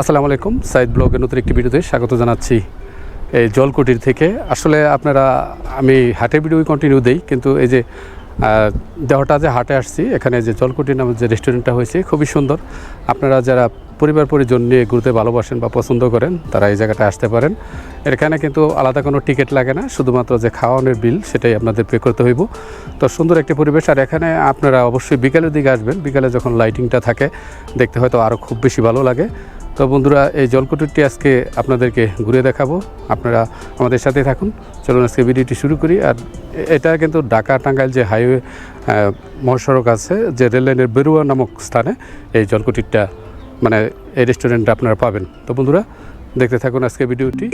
আসসালামু আলাইকুম। সাইদ ব্লগের নতুন একটি ভিডিওতে স্বাগত জানাচ্ছি। এই জলকুটির থেকে। আসলে আপনারা, আমি হাটে ভিডিও কন্টিনিউ দেই, কিন্তু এই যে দেহটা যে হাটে আসছি, এখানে যে জলকুটির নামে যে রেস্টুরেন্টটা হয়েছে, খুবই সুন্দর। আপনারা যারা পরিবার পরিজন নিয়ে ঘুরতে ভালোবাসেন বা পছন্দ করেন, তারা এই জায়গাটা আসতে পারেন। এখানে কিন্তু আলাদা কোনো টিকিট লাগে না, শুধুমাত্র যে খাওয়ানোর বিল সেটাই আপনাদের পে করতে হইব। তো সুন্দর একটি পরিবেশ। আর এখানে আপনারা অবশ্যই বিকালের দিকে আসবেন। বিকালে যখন লাইটিংটা থাকে, দেখতে হয়তো আরও খুব বেশি ভালো লাগে। তো বন্ধুরা, এই জলকুটুরটি আজকে আপনাদেরকে ঘুরে দেখাবো। আপনারা আমাদের সাথে থাকুন। চলুন আজকে ভিডিওটি শুরু করি। আর এটা কিন্তু ঢাকা টাঙ্গাইল যে হাইওয়ে মহাসড়ক আছে, যে রেললাইনের বেরুয়া নামক স্থানে এই জলকুটিরটা মানে এই রেস্টুরেন্টটা আপনারা পাবেন। তো বন্ধুরা, দেখতে থাকুন আজকে ভিডিওটি।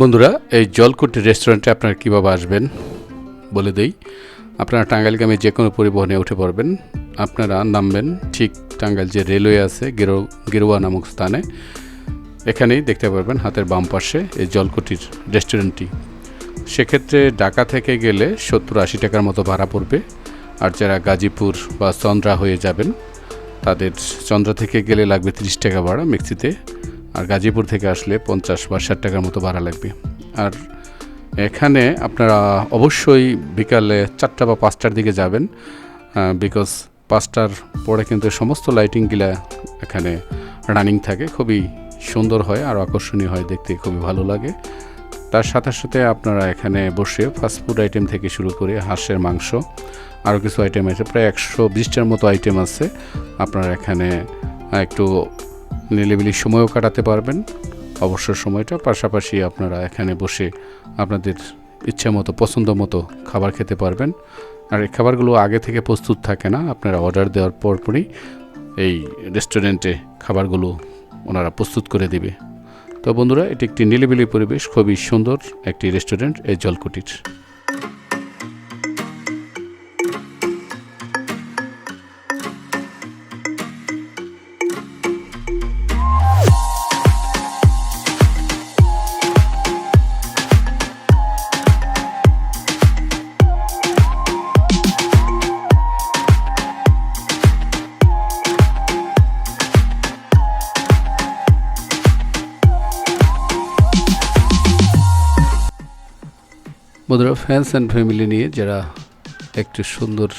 বন্ধুরা, এই জলকুটি রেস্টুরেন্টে আপনারা কীভাবে আসবেন বলে দেই। আপনারা টাঙ্গাইলগামী যে কোনো পরিবহনে উঠে পড়বেন। আপনারা নামবেন ঠিক টাঙ্গাইল যে রেলওয়ে আছে, গেরো, গেরুয়া নামক স্থানে। এখানেই দেখতে পারবেন হাতের বাম পাশে এই জলকুটির রেস্টুরেন্টটি সেক্ষেত্রে ঢাকা থেকে গেলে সত্তর আশি টাকার মতো ভাড়া পড়বে। আর যারা গাজীপুর বা চন্দ্রা হয়ে যাবেন, তাদের চন্দ্রা থেকে গেলে লাগবে তিরিশ টাকা ভাড়া মেক্সিতে। আর গাজীপুর থেকে আসলে পঞ্চাশ বা ষাট টাকার মতো ভাড়া লাগবে। আর এখানে আপনারা অবশ্যই বিকালে চারটা বা পাঁচটার দিকে যাবেন বিকজ পাঁচটার পরে কিন্তু সমস্ত লাইটিংগুলা এখানে রানিং থাকে, খুবই সুন্দর হয় আর আকর্ষণীয় হয়, দেখতে খুবই ভালো লাগে। তার সাথে সাথে আপনারা এখানে বসে ফাস্টফুড আইটেম থেকে শুরু করে হাঁসের মাংস, আরও কিছু আইটেম আছে, প্রায় একশো বিশটার মতো আইটেম আছে। আপনারা এখানে একটু নিলিবিলি সময়ও কাটাতে পারবেন। অবসর সময়টা পাশাপাশি আপনারা এখানে বসে আপনাদের ইচ্ছা মতো, পছন্দ মতো খাবার খেতে পারবেন। আর এই খাবারগুলো আগে থেকে প্রস্তুত থাকে না, আপনারা অর্ডার দেওয়ার পরপরই এই রেস্টুরেন্টে খাবারগুলো ওনারা প্রস্তুত করে দিবে। তো বন্ধুরা, এটি একটি নিলিবিলি পরিবেশ, খুবই সুন্দর একটি রেস্টুরেন্ট এই জলকুটির। বন্ধুরা ফ্যান্স অ্যান্ড ফ্যামিলি নিয়ে যারা একটু সুন্দর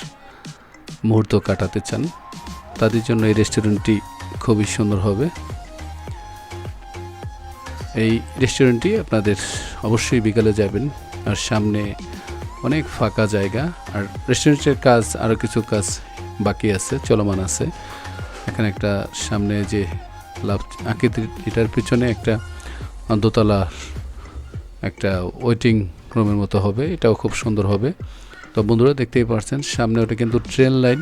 মুহূর্ত কাটাতে চান, তাদের জন্য এই রেস্টুরেন্টটি খুবই সুন্দর হবে। এই রেস্টুরেন্টটি আপনাদের অবশ্যই বিকালে যাবেন, আর সামনে অনেক ফাঁকা জায়গা, আর রেস্টুরেন্টের কাজ আরও কিছু কাজ বাকি আছে, চলমান আছে। এখানে একটা সামনে যে লাভ, আকৃতির এটার পিছনে একটা দোতলা একটা ওয়েটিং রুমের মতো হবে এটাও খুব সুন্দর হবে। তো বন্ধুরা দেখতেই পাচ্ছেন সামনে ওটা কিন্তু ট্রেন লাইন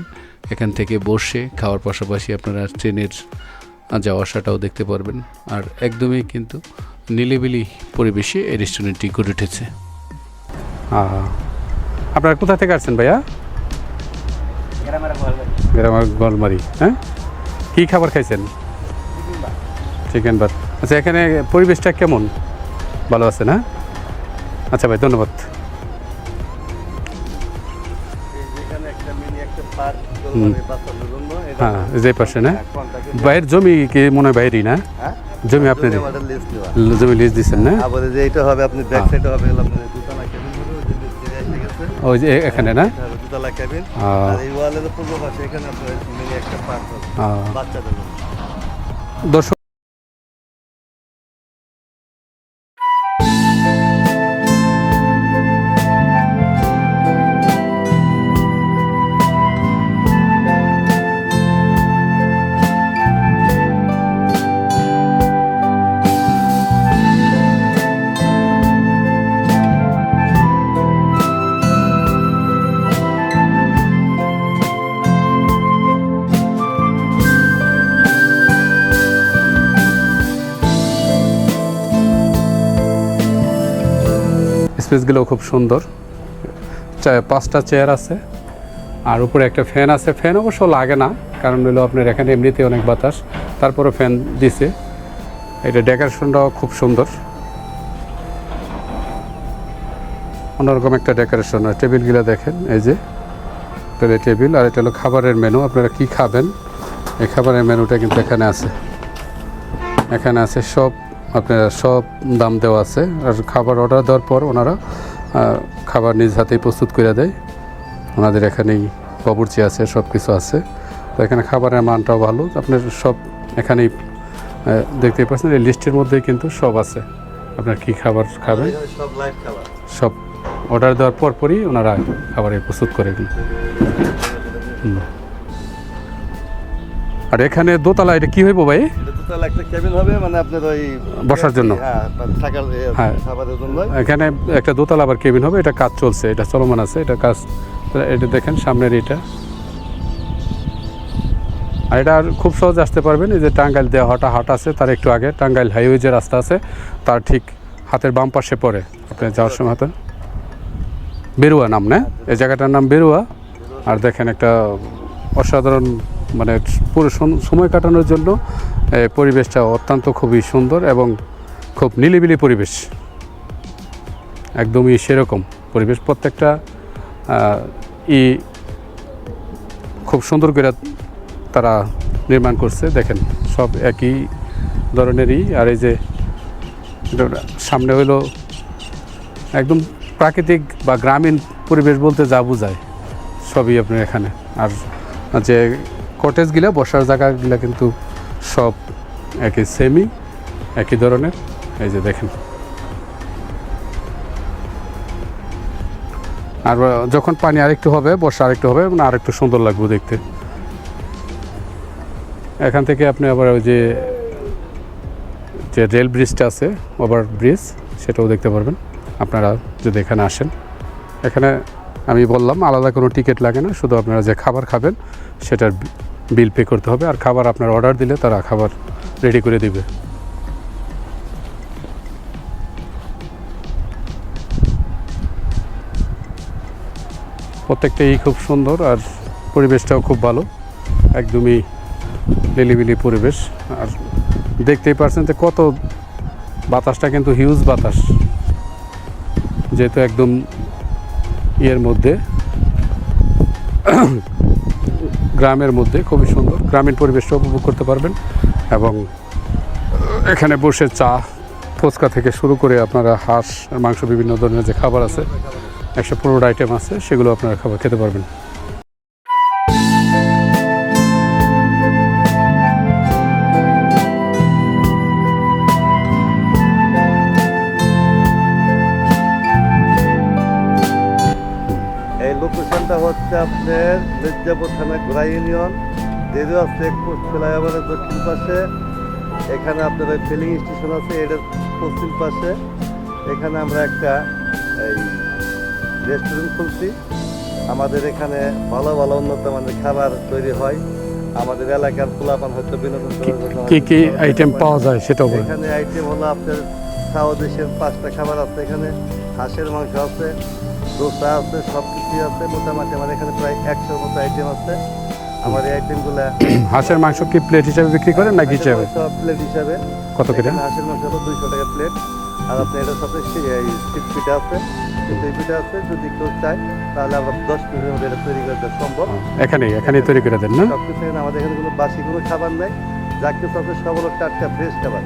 এখান থেকে বসে খাওয়ার পাশাপাশি আপনারা ট্রেনের যাওয়া আসাটাও দেখতে পারবেন। আর একদমই কিন্তু নিলিবিলি পরিবেশে এই রেস্টুরেন্টটি গড়ে উঠেছে। আপনারা কোথা থেকে আসছেন ভাইয়া? গ্রামের গোলমারি হ্যাঁ? কী খাবার খাইছেন? চিকেন ভাত। আচ্ছা এখানে পরিবেশটা কেমন? ভালো আছে না? আচ্ছা ভাই ধন্যবাদ। হ্যাঁ যে পাশে না? হ্যাঁ, বাইরের জমি কি মনে হয় বাইরেই না? হ্যাঁ? জমি দেওয়া। জমি লিজ দিচ্ছেন না? যে এটা হবে আপনি ব্যাক। হবে ওই যে এখানে না? এটা দুতলা cabin। আর এই ওয়ালের পূর্ব পাশে এখানে আপনার একটা পার্ক বাচ্চাদের দর্শক স্পেসগুলো খুব সুন্দর। পাঁচটা চেয়ার আছে, আর উপরে একটা ফ্যান আছে। ফ্যান অবশ্য লাগে না, কারণ হলো আপনার এখানে এমনিতে অনেক বাতাস। তারপরে ফ্যান দিছে। এটা ডেকোরেশনটাও খুব সুন্দর। অন্যরকম একটা ডেকোরেশন, আর টেবিলগুলো দেখেন, এই যে তাহলে টেবিল, আর এটা হলো খাবারের মেনু। আপনারা কি খাবেন? এই খাবারের মেনুটা কিন্তু এখানে আছে। এখানে আছে সব আপনারা সব দাম দেওয়া আছে। আর খাবার অর্ডার দেওয়ার পর ওনারা খাবার নিজ হাতেই প্রস্তুত করে দেয়। ওনাদের এখানেই বাবুর্চি আছে সব কিছু আছে। তো এখানে খাবারের মানটাও ভালো। আপনার সব এখানেই আহ, দেখতেই পাচ্ছেন এই লিস্টের মধ্যেই কিন্তু সব আছে। আপনার কি খাবার খাবে সব অর্ডার দেওয়ার পর পরই ওনারা খাবারের প্রস্তুত করে দিন। আর এখানে দোতলা এটা কি হইব ভাই? দুতলা একটা কেবিন হবে মানে আপনার ওই বসার জন্য? হ্যাঁ মানে হ্যাঁ। এখানে একটা দোতলা আবার কেবিন হবে এটা কাজ চলছে এটা চলমান আছে এটা কাজ। এটা দেখেন সামনের এটা। আর এটা খুব সহজে আসতে পারবেন এই যে টাঙ্গাইল দেওয়া হাটা হাট আছে তার একটু আগে টাঙ্গাইল হাইওয়ে যে রাস্তা আছে তার ঠিক হাতের বাম পাশে পড়ে। আপনি যাওয়ার সময় হাতে বেরুয়া নাম না? এই জায়গাটার নাম বেরুয়া। আর দেখেন একটা অসাধারণ মানে পুরো সময় কাটানোর জন্য পরিবেশটা অত্যন্ত খুবই সুন্দর এবং খুব নিলিবিলি পরিবেশ। একদমই সেরকম পরিবেশ। প্রত্যেকটা ই খুব সুন্দর করে তারা নির্মাণ করছে। দেখেন, সব একই ধরনেরই। আর এই যে সামনে হলো একদম প্রাকৃতিক বা গ্রামীণ পরিবেশ বলতে যা বোঝায়, সবই আপনার এখানে। আর যে কটেজগুলো বসার জায়গাগুলো কিন্তু সব একই সেমি একই ধরনের। এই যে দেখেন। আর যখন পানি আরেকটু হবে, বর্ষা আরেকটু হবে মানে আরেকটু সুন্দর লাগবে দেখতে। এখান থেকে আপনি আবার ওই যে যে রেল ব্রিজটা আছে ওভার ব্রিজ সেটাও দেখতে পারবেন। আপনারা যদি এখানে আসেন। এখানে আমি বললাম, আলাদা কোনো টিকিট লাগে না, শুধু আপনারা যে খাবার খাবেন, সেটার বিল পে করতে হবে আর খাবার আপনার অর্ডার দিলে তারা খাবার রেডি করে দিবে। প্রত্যেকটাই খুব সুন্দর আর পরিবেশটাও খুব ভালো, একদমই লিলিবিলি পরিবেশ। আর দেখতেই পারছেন যে কত বাতাসটা কিন্তু হিউজ বাতাস, যেহেতু একদম ইয়ের মধ্যে। গ্রামের মধ্যে, খুবই সুন্দর। গ্রামীণ পরিবেশটা উপভোগ করতে পারবেন এবং এখানে বসে চা, ফুচকা থেকে শুরু করে আপনারা হাঁস, মাংস, বিভিন্ন ধরনের যে খাবার আছে, একশো পনেরোটা আইটেম আছে, সেগুলো আপনারা খাবার খেতে পারবেন। হচ্ছে আপনার মির্জাপুর থানা গোড়া ইউনিয়ন। দেরুয়া চেকপোস্ট ফ্লাইওভারের দক্ষিণ পাশে। এখানে আপনার ওই ফিলিং স্টেশন আছে এটার পশ্চিম পাশে। এখানে আমরা একটা এই রেস্টুরেন্ট খুলছি। আমাদের এখানে ভালো ভালো উন্নত মানের খাবার তৈরি হয়। আমাদের এলাকার পোলাপান হয়তো বিনোদন কি কি আইটেম পাওয়া যায়। সেটা বলেন। এখানে আইটেম হলো আপনার সাউথ এশিয়ান পাঁচটা খাবার আছে। এখানে হাঁসের মাংস আছে দোসা আছে সব আছে মোটামুটি আমার এখানে প্রায় একশোর মতো আইটেম আছে। আমার এই আইটেমগুলা হাঁসের মাংস কি প্লেট হিসাবে বিক্রি করেন নাকি হিসাবে? সব প্লেট হিসাবে। কত করে? হাঁসের মাংস হলো দুইশো টাকা প্লেট আর আপনি এটার সাথে সি- এই চিপ পিঠা আছে। পিঠা আছে যদি কেউ চায় তাহলে আমরা দশ মিনিটের মধ্যে এটা তৈরি করে দেওয়া সম্ভব। এখানেই এখানেই তৈরি করে দেন না? সব এখানে আমাদের এখানে কোনো বাসি কোনো খাবার নাই। যা কিছু আছে সব হলো টাটকা ফ্রেশ খাবার।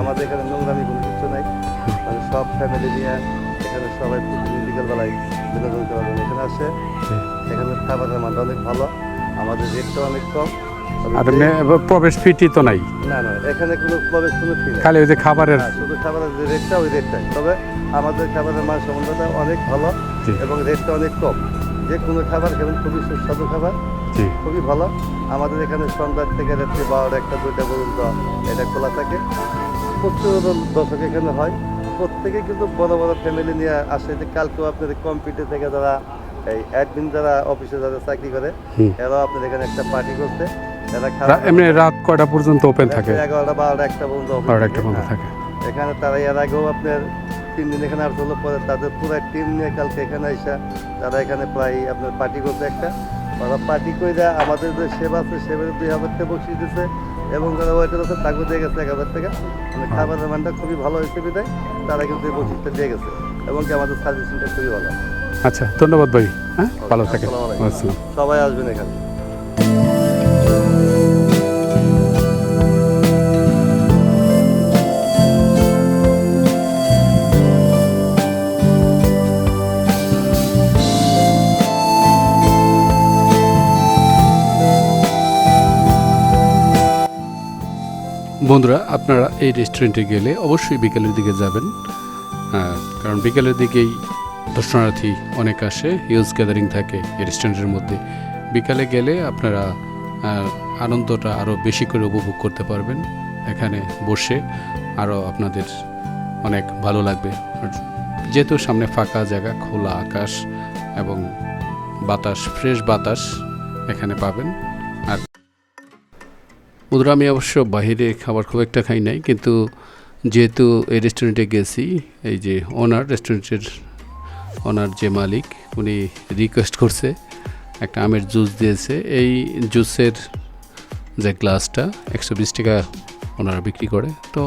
আমাদের এখানে নোংরামি কোনো কিছু নাই। মানে সব ফ্যামিলি নিয়ে এখানে সবাই বিকেলবেলায় বিনোদন করার জন্য এখানে আসে। এখানে খাবারের মানটা অনেক ভালো। আমাদের রেটটা অনেক কম। আর প্রবেশ ফিটি তো নাই। না না এখানে কোনো প্রবেশ কোনো ফি খালি ওই যে খাবারের হ্যাঁ, শুধু খাবারের যে রেটটা ওই রেটটাই তবে আমাদের খাবারের মান সম্বন্ধটা অনেক ভালো এবং রেটটা অনেক কম। যে কোনো খাবার খেলেন খুবই সুস্বাদু খাবার খুবই ভালো। আমাদের এখানে সন্ধ্যার থেকে রাত্রি বারোটা একটা দুইটা পর্যন্ত এটা খোলা থাকে। প্রচুর দর্শক এখানে হয়। প্রত্যেকে কিন্তু বড় বড় ফ্যামিলি নিয়ে আসে। যে কালকেও আপনাদের কম্পিউটার থেকে যারা এই অ্যাডমিন যারা অফিসে যারা চাকরি করে এরাও আপনাদের এখানে একটা পার্টি করছে। এমনি রাত কয়টা পর্যন্ত ওপেন থাকে? এগারোটা বারোটা একটা পর্যন্ত বারোটা একটা পর্যন্ত হ্যাঁ। থাকে। এখানে তারা এর আগেও আপনার তিন দিন এখানে আর হলো পরে তাদের পুরো টিম নিয়ে কালকে এখানে আইসা তারা এখানে প্রায় আপনার পার্টি করছে একটা। ওরা পার্টি করে আমাদের যে সেবা আছে সেবার দুই হাজার টাকা বসিয়ে দিচ্ছে এবং তারা ওয়েটার আছে তাকেও দিয়ে গেছে এক হাজার টাকা মানে খাবারের মানটা খুবই ভালো হয়েছে বিদায় তারা কিন্তু এই বৈশিষ্ট্য দিয়ে গেছে। এবং কি আমাদের সার্ভিসিংটা খুবই ভালো। আচ্ছা ধন্যবাদ ভাই হ্যাঁ? ভালো থাকেন। সবাই আসবেন এখানে। বন্ধুরা, আপনারা এই রেস্টুরেন্টে গেলে অবশ্যই বিকেলের দিকে যাবেন। কারণ বিকেলের দিকেই দর্শনার্থী অনেক আসে হিউজ গ্যাদারিং থাকে এই রেস্টুরেন্টের মধ্যে। বিকালে গেলে আপনারা আনন্দটা আরও বেশি করে উপভোগ করতে পারবেন এখানে বসে। আরও আপনাদের অনেক ভালো লাগবে। যেহেতু সামনে ফাঁকা জায়গা, খোলা আকাশ এবং বাতাস ফ্রেশ বাতাস এখানে পাবেন। ওদের আমি অবশ্য বাইরে খাবার খুব একটা খাই নাই, কিন্তু যেহেতু এই রেস্টুরেন্টে গেছি, এই যে ওনার রেস্টুরেন্টের ওনার যে মালিক, উনি রিকোয়েস্ট করছে, একটা আমের জুস দিয়েছে। এই জুসের যে গ্লাসটা একশো বিশ টাকা ওনারা বিক্রি করে। তো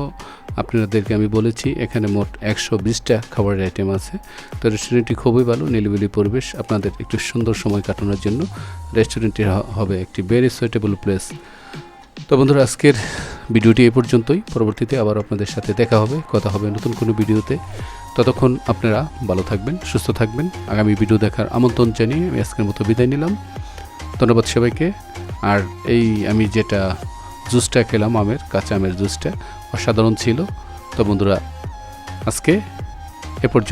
আপনাদেরকে আমি বলেছি, এখানে মোট একশো বিশটা খাবারের আইটেম আছে। তো রেস্টুরেন্টটি খুবই ভালো, নিলিবিলি পরিবেশ। আপনাদের একটু সুন্দর সময় কাটানোর জন্য রেস্টুরেন্টটি হবে একটি ভেরি সুইটেবল প্লেস তো বন্ধুরা, আজকের ভিডিওটি এ পর্যন্তই। পরবর্তীতে আবার আপনাদের সাথে দেখা হবে, কথা হবে নতুন কোনো ভিডিওতে। ততক্ষণ আপনারা ভালো থাকবেন, সুস্থ থাকবেন। আগামী ভিডিও দেখার আমন্ত্রণ জানিয়ে আমি আজকের মতো বিদায় নিলাম। ধন্যবাদ সবাইকে। আর এই আমি যেটা জুসটা খেলাম, আমের, কাঁচা আমের জুসটা, অসাধারণ ছিল। তো বন্ধুরা, আজকে এ পর্যন্ত।